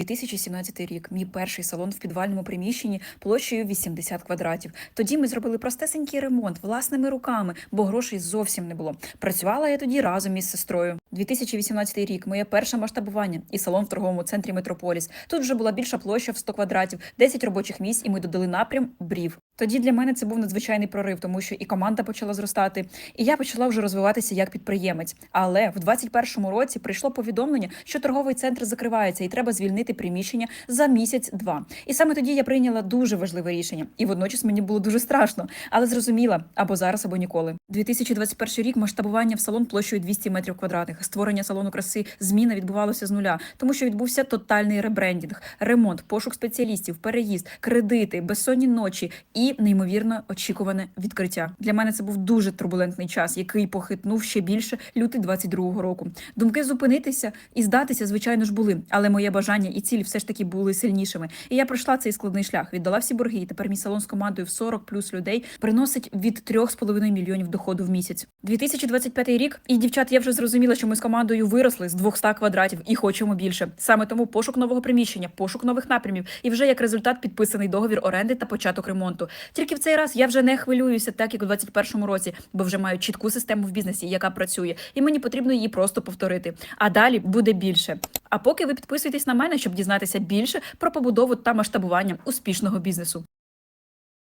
2017 рік. Мій перший салон в підвальному приміщенні площею 80 квадратів. Тоді ми зробили простесенький ремонт власними руками, бо грошей зовсім не було. Працювала я тоді разом із сестрою. 2018 рік. Моє перше масштабування і салон в торговому центрі Метрополіс. Тут вже була більша площа в 100 квадратів, 10 робочих місць, і ми додали напрям брів. Тоді для мене це був надзвичайний прорив, тому що і команда почала зростати, і я почала вже розвиватися як підприємець. Але в 2021 році прийшло повідомлення, що торговий центр закривається і треба звільнити приміщення за місяць-два. І саме тоді я прийняла дуже важливе рішення, і водночас мені було дуже страшно, але зрозуміла або зараз, або ніколи. 2021 рік масштабування в салон площею 200 метрів квадратних. Створення салону краси зміна відбувалося з нуля, тому що відбувся тотальний ребрендінг, ремонт, пошук спеціалістів, переїзд, кредити, безсонні ночі неймовірно очікуване відкриття. Для мене це був дуже турбулентний час, який похитнув ще більше лютий 22-го року. Думки зупинитися і здатися, звичайно ж, були, але моє бажання і ціль все ж таки були сильнішими. І я пройшла цей складний шлях, віддала всі борги. І тепер мій салон з командою в 40 плюс людей приносить від 3,5 мільйонів доходу в місяць. 2025 рік. І дівчат, я вже зрозуміла, що ми з командою виросли з 200 квадратів і хочемо більше. Саме тому пошук нового приміщення, пошук нових напрямів, і вже як результат підписаний договір оренди та початок ремонту. Тільки в цей раз я вже не хвилююся, так як у 2021 році, бо вже маю чітку систему в бізнесі, яка працює, і мені потрібно її просто повторити. А далі буде більше. А поки ви підписуєтесь на мене, щоб дізнатися більше про побудову та масштабування успішного бізнесу.